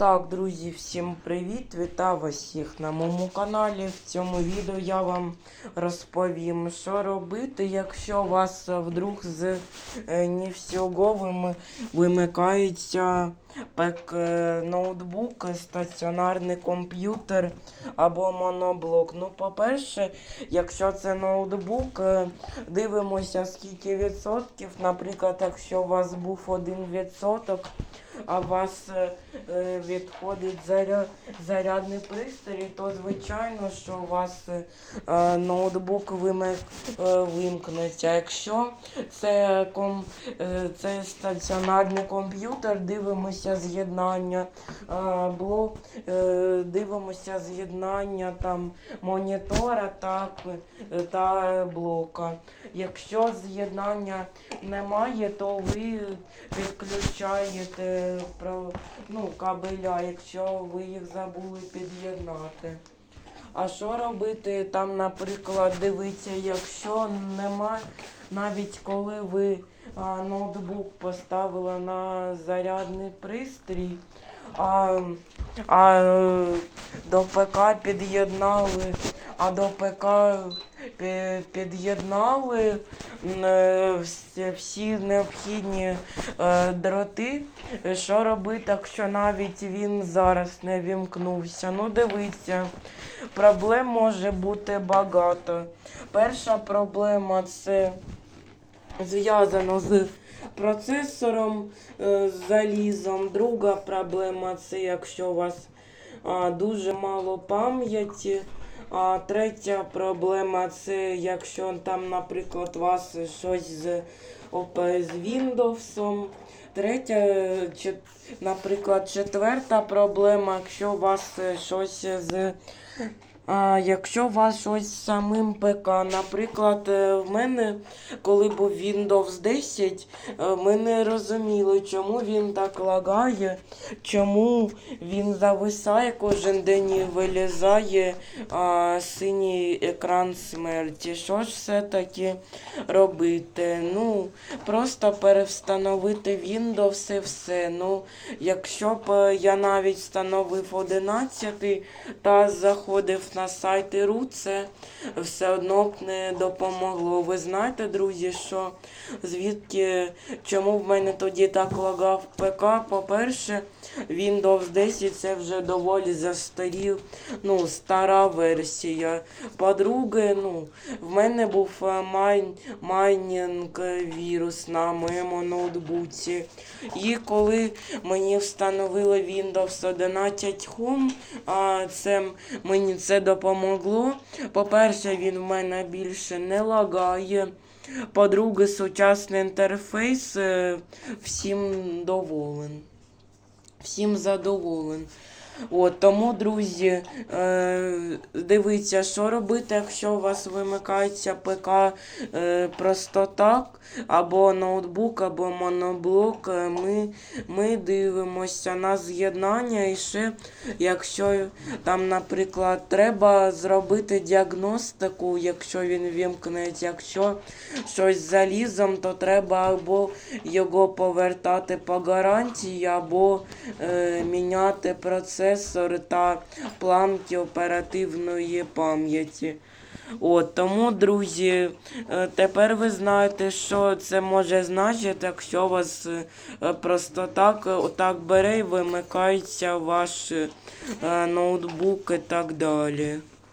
Так, друзі, всім привіт! Вітаю всіх на моєму каналі. В цьому відео я вам розповім, що робити, якщо у вас вдруг з е, ні всього вимикається пек е, ноутбук, стаціонарний комп'ютер або моноблок. Ну, по-перше, якщо це ноутбук, е, дивимося скільки відсотків. Наприклад, якщо у вас був один відсоток, а у вас е, е, відходить заря... зарядний пристрій, то звичайно, що у вас е, ноутбук вимкнеться. Якщо це, ком... це стаціонарний комп'ютер, дивимося з'єднання блок, дивимося з'єднання там монітора та, та блока. Якщо з'єднання немає, то ви підключаєте про- ну, кабеля, якщо ви їх забули під'єднати. А що робити там, наприклад, дивіться, якщо нема, навіть коли ви а, ноутбук поставили на зарядний пристрій, а, а до ПК під'єднали, а до ПК під'єднали всі- необхідні е, дроти. Що робити, якщо навіть він зараз не вімкнувся? Ну, дивіться, проблем може бути багато. Перша проблема це зв'язано з процесором, е, з залізом. Друга проблема це якщо у вас дуже мало пам'яті. А третя проблема це якщо там, наприклад, у вас щось з, з Windows. Третя, чет, наприклад, четверта проблема, якщо у вас щось з якщо у вас щось з самим ПК, наприклад, е, в мене, коли був Windows 10, е, ми не розуміли, чому він так лагає, чому він зависає кожен день і вилізає а, синій екран смерті. Що ж все-таки робити? Ну, просто перевстановити Windows і все. Ну, якщо б е, я навіть встановив 11 та заходив на сайті РУ, це все одно б не допомогло. Ви знаєте, друзі, що звідки чому в мене тоді так лагав ПК? По-перше, Windows 10 це вже доволі застарів, ну, стара версія. По-друге, ну, в мене був е, майн, майнінг вірус на моєму ноутбуці. І коли мені встановили Windows 11 Home, а це мені це допомогло. По-перше, він в мене більше не лагає. По-друге, сучасний інтерфейс е, всім доволен. Всім задоволен. От, тому, друзі, е, дивіться, що робити, якщо у вас вимикається ПК е, просто так, або ноутбук, або моноблок. Е, Ми, ми дивимося на з'єднання і ще, якщо там, наприклад, треба зробити діагностику, якщо він вімкнеться, якщо щось залізом, то треба або його повертати по гарантії, або е, міняти процесор та планки оперативної пам'яті. От, тому, друзі, е, тепер ви знаєте, що це може значити, якщо у вас е, просто так, е, отак бере і вимикається ваш ноутбук і так далі.